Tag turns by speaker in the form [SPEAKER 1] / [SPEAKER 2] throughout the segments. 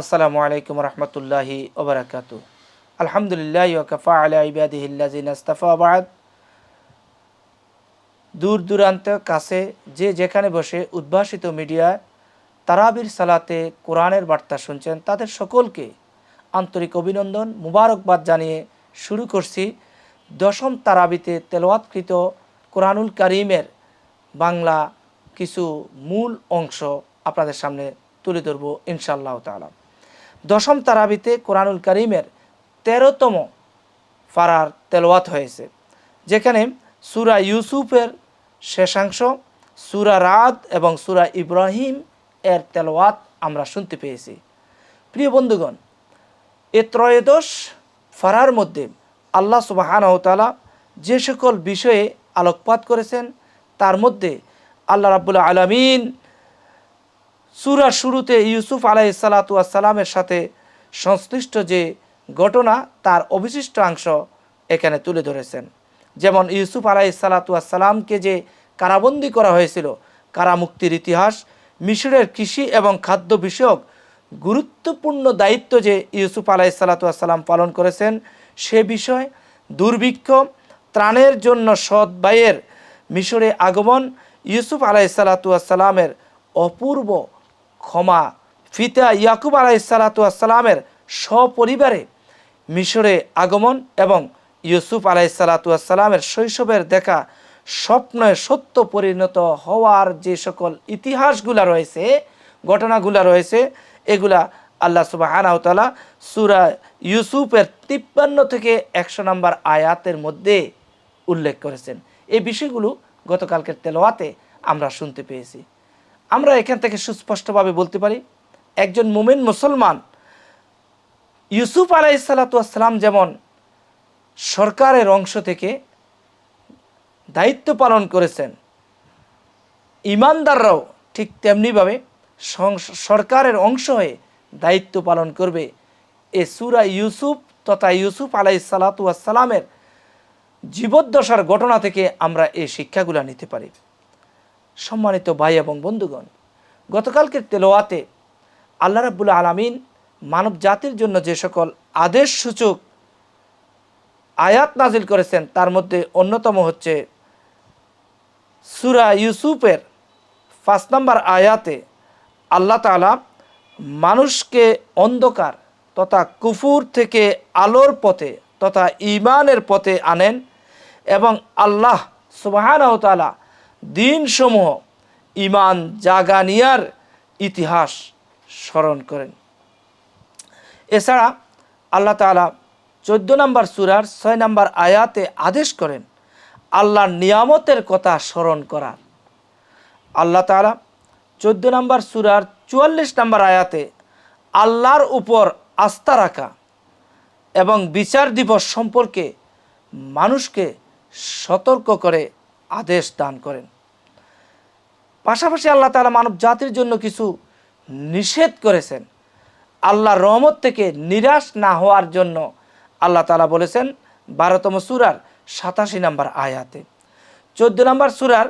[SPEAKER 1] আসসালামু আলাইকুম রহমতুল্লাহি ওবরাকাতু আলহামদুলিল্লাহ ওকফা আলা ইবাদিহিল্লাজিন আস্তাফা বাদ। দূর দূরান্ত, কাছে যে যেখানে বসে উদ্ভাসিত মিডিয়া, তারাবির সালাতে কোরআনের বার্তা শুনছেন, তাদের সকলকে আন্তরিক অভিনন্দন, মুবারকবাদ জানিয়ে শুরু করছি দশম তারাবিতে তেলাওয়াতকৃত কোরআনুল করিমের বাংলা কিছু মূল অংশ আপনাদের সামনে তুলে ধরব ইনশাআল্লাহ তাআলা। দশম তারাবিতে কোরআনুল করিমের তেরোতম ফারার তেলাওয়াত হয়েছে, যেখানে সুরা ইউসুফের শেষাংশ, সুরা রাদ এবং সুরা ইব্রাহিম এর তেলাওয়াত আমরা শুনতে পেয়েছি। প্রিয় বন্ধুগণ, এ ত্রয়োদশ ফারার মধ্যে আল্লাহ সুবাহানহতালা যে সকল বিষয়ে আলোকপাত করেছেন, তার মধ্যে আল্লাহ রাবুল্লাহ আলমিন সুরার শুরুতে ইউসুফ আলাই সালাতামের সাথে সংশ্লিষ্ট যে ঘটনা, তার অবশিষ্ট অংশ এখানে তুলে ধরেছেন। যেমন ইউসুফ আলাই সালাতামকে যে কারাবন্দি করা হয়েছিল, কারামুক্তির ইতিহাস, মিশরের কৃষি এবং খাদ্য বিষয়ক গুরুত্বপূর্ণ দায়িত্ব যে ইউসুফ আলাই সালাতাম পালন করেছেন, সে বিষয় দুর্ভিক্ষ, ত্রাণের জন্য সৎ ব্যয়ের মিশরে আগমন ইউসুফ আলাই সালাতামের অপূর্ব ক্ষমা ফিতা ইয়াকুব আলাই সালাতামের সপরিবারে মিশরে আগমন এবং ইউসুফ আলাই সালাতামের শৈশবের দেখা স্বপ্নে সত্য পরিণত হওয়ার যে সকল ইতিহাসগুলা রয়েছে, ঘটনাগুলা রয়েছে, এগুলা আল্লাহ সুবাহানাহতালা সুরা ইউসুফের তিপ্পান্ন থেকে একশো নম্বর আয়াতের মধ্যে উল্লেখ করেছেন। এই বিষয়গুলো গতকালকের তেলোয়াতে আমরা শুনতে পেয়েছি। আমরা এখান থেকে সুস্পষ্টভাবে বলতে পারি, একজন মুমিন মুসলমান, ইউসুফ আলাইসালাতাম যেমন সরকারের অংশ থেকে দায়িত্ব পালন করেছেন, ইমানদাররাও ঠিক তেমনিভাবে সরকারের অংশ হয়ে দায়িত্ব পালন করবে। এ সুরা ইউসুফ তথা ইউসুফ আলাই সালাতামের জীবদ্দশার ঘটনা থেকে আমরা এই শিক্ষাগুলো নিতে পারি। সম্মানিত ভাই এবং বন্ধুগণ, গতকালকের তেলোয়াতে আল্লাহ রাবুল আলমিন মানব জাতির জন্য যে সকল আদেশ সূচক আয়াত নাজিল করেছেন, তার মধ্যে অন্যতম হচ্ছে সুরা ইউসুফের পাঁচ নম্বর আয়াতে আল্লাহ তালা মানুষকে অন্ধকার তথা কুফুর থেকে আলোর পথে তথা ইমানের পথে আনেন এবং আল্লাহ সুবাহানতালা দিনসমূহ ইমান জাগানিয়ার ইতিহাস স্মরণ করেন। এছাড়া আল্লাহ তালা চোদ্দ নম্বর সুরার ছয় নম্বর আয়াতে আদেশ করেন, আল্লাহর নিয়ামতের কথা স্মরণ করার আল্লাহ তালা চোদ্দ নম্বর সুরার চুয়াল্লিশ নম্বর আয়াতে আল্লাহর উপর আস্থা রাখা এবং বিচার দিবস সম্পর্কে মানুষকে সতর্ক করে আদেশ দান করেন। পাশাপাশি আল্লাহ তালা মানব জাতির জন্য কিছু নিষেধ করেছেন। আল্লাহর রহমত থেকে নিরাশ না হওয়ার জন্য আল্লাহ তালা বলেছেন, বারোতম সুরার সাতাশি নম্বর আয়াতে। চোদ্দ নম্বর সুরার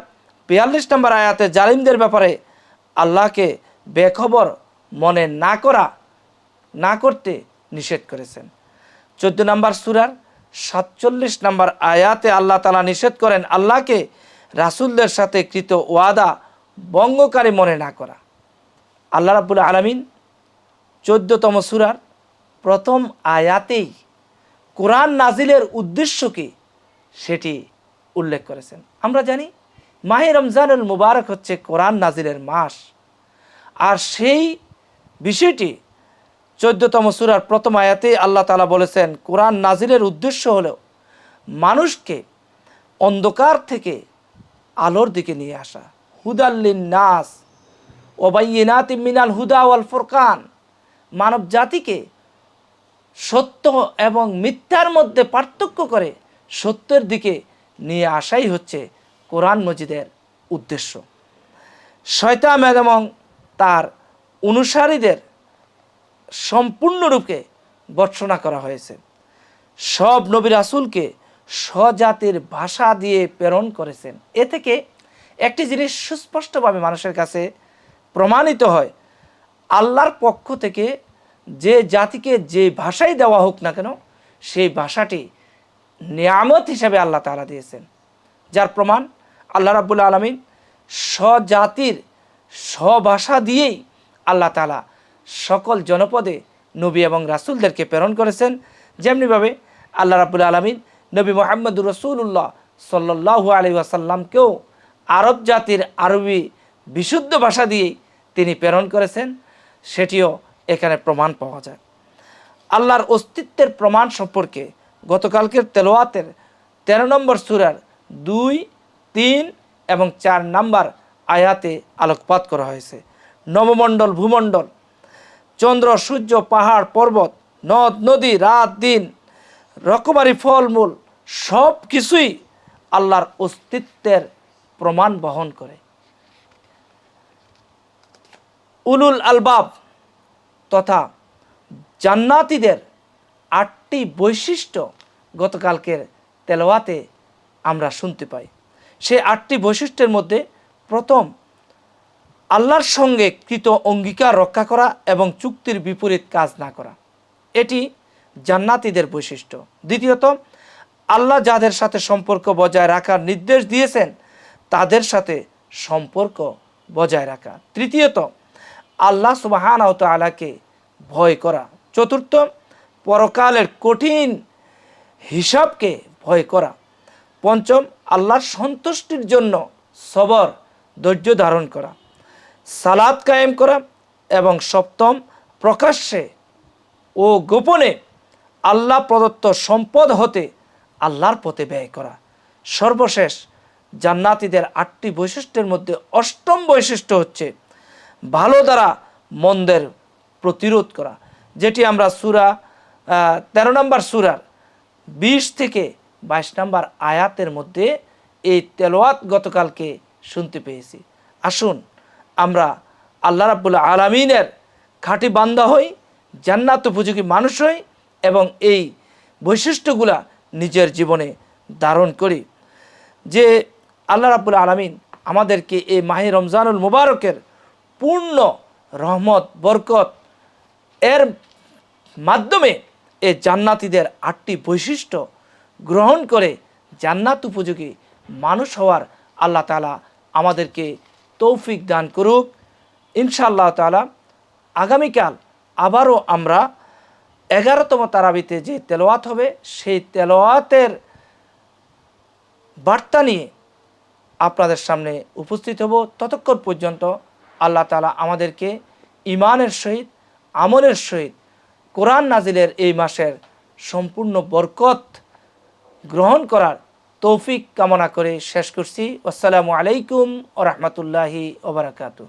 [SPEAKER 1] বিয়াল্লিশ নম্বর আয়াতে জালিমদের ব্যাপারে আল্লাহকে বেখবর মনে না করা, না করতে নিষেধ করেছেন। চোদ্দ নম্বর সুরার সাতচল্লিশ নম্বর আয়াতে আল্লাহ তালা নিষেধ করেন, আল্লাহকে রাসুলদের সাথে কৃত ওয়াদা বঙ্গকারী মনে না করা। আল্লাহ রাবুল আলমিন চোদ্দতম সুরার প্রথম আয়াতেই কোরআন নাজিলের উদ্দেশ্যকে সেটি উল্লেখ করেছেন। আমরা জানি, মাহে রমজানুল মুবারক হচ্ছে কোরআন নাজিলের মাস। আর সেই বিষয়টি চোদ্দতম সুরার প্রথম আয়াতে আল্লাহ তালা বলেছেন, কোরআন নাজিলের উদ্দেশ্য হলো মানুষকে অন্ধকার থেকে আলোর দিকে নিয়ে আসা। হুদাল্লিন নাস ওবাইনাত মিনাল হুদা ওয়াল ফোরকান। মানব জাতিকে সত্য এবং মিথ্যার মধ্যে পার্থক্য করে সত্যের দিকে নিয়ে আসাই হচ্ছে কোরআন মজিদের উদ্দেশ্য। শয়তাম এবং তার অনুসারীদের সম্পূর্ণরূপে বর্ষনা করা হয়েছে। সব নবী রাসুলকে স্বজাতির ভাষা দিয়ে প্রেরণ করেছেন। এ থেকে একটি জিনিস সুস্পষ্টভাবে মানুষের কাছে প্রমাণিত হয়। আল্লাহর পক্ষ থেকে যে জাতিকে যে ভাষাই দেওয়া হোক না কেন, সেই ভাষাটি নিয়ামত হিসাবে আল্লাহ তাআলা দিয়েছেন। যার প্রমাণ আল্লাহ রাবুল আলমিন স্বজাতির স্বভাষা দিয়েই আল্লাহ তালা সকল জনপদে নবী এবং রাসূলদেরকে প্রেরণ করেছেন। যেমনিভাবে আল্লাহ রাবুল আলমিন নবী মোহাম্মদুর রসুল্লাহ সাল্লাহ আলী আসাল্লামকেও আরব জাতির আরবি বিশুদ্ধ ভাষা দিয়েই তিনি প্রেরণ করেছেন। সেটিও এখানে প্রমাণ পাওয়া যায়। আল্লাহর অস্তিত্বের প্রমাণ সম্পর্কে গতকালকের তেলোয়াতের তেরো নম্বর সুরার দুই, তিন এবং চার নাম্বার আয়াতে আলোকপাত করা হয়েছে। নবমণ্ডল, ভূমণ্ডল চন্দ্র, সূর্য, পাহাড়, পর্বত, নদ, নদী, রাত, দিন, রকমারি ফলমূল সব কিছুই আল্লাহর অস্তিত্বের প্রমাণ বহন করে। উলুল আলবাব তথা জান্নাতীদের আটটি বৈশিষ্ট্য গতকালকের তেলাওয়াতে আমরা শুনতে পাই। সেই আটটি বৈশিষ্ট্যের মধ্যে প্রথম আল্লাহর সঙ্গে কৃত অঙ্গীকার রক্ষা করা এবং চুক্তির বিপরীত কাজ না করা। এটি জান্নাতীদের বৈশিষ্ট্য। দ্বিতীয়ত, আল্লাহ যাদের সাথে সম্পর্ক বজায় রাখার নির্দেশ দিয়েছেন, তাদের সাথে সম্পর্ক বজায় রাখা। তৃতীয়ত, আল্লাহ সুবাহান আলাকে ভয় করা। চতুর্থ, পরকালের কঠিন হিসাবকে ভয় করা। পঞ্চম, আল্লাহর সন্তুষ্টির জন্য সবর, ধৈর্য ধারণ করা। সালাদ কায়েম করা এবং সপ্তম প্রকাশ্যে ও গোপনে আল্লাহ প্রদত্ত সম্পদ হতে আল্লাহর পথে ব্যয় করা। সর্বশেষ জান্নাতীদের আটটি বৈশিষ্ট্যের মধ্যে অষ্টম বৈশিষ্ট্য হচ্ছে ভালো দ্বারা মন্দের প্রতিরোধ করা, যেটি আমরা সুরা তেরো নম্বর সুরার বিশ থেকে বাইশ নম্বর আয়াতের মধ্যে এই তেলোয়াত গতকালকে শুনতে পেয়েছি। আসুন আমরা আল্লাহ রাবুল আলমিনের খাঁটি বান্দা হই, জান্নাত উপযোগী মানুষ হই এবং এই বৈশিষ্ট্যগুলা নিজের জীবনে ধারণ করি। যে আল্লাহ রাবুল আলমিন আমাদেরকে এই মাহি রমজানুল মুবারকের পূর্ণ রহমত, বরকত এর মাধ্যমে এই জান্নাতীদের আটটি বৈশিষ্ট্য গ্রহণ করে জান্নাত উপযোগী মানুষ হওয়ার আল্লাহ তালা আমাদেরকে তৌফিক দান করুক। ইনশাআল্লাহ তালা আগামীকাল আবারও আমরা এগারোতম তারাবিতে যে তেলোয়াত হবে, সেই তেলোয়াতের বার্তা নিয়ে আপনাদের সামনে উপস্থিত হব। ততক্ষণ পর্যন্ত আল্লাহ তালা আমাদেরকে ইমানের সহিত, আমলের সহিত কোরআন নাজিলের এই মাসের সম্পূর্ণ বরকত গ্রহণ করার তৌফিক কামনা করে শেষ করছি। আসসালামু আলাইকুম ও রহমতুল্লাহি ওবরাকাতু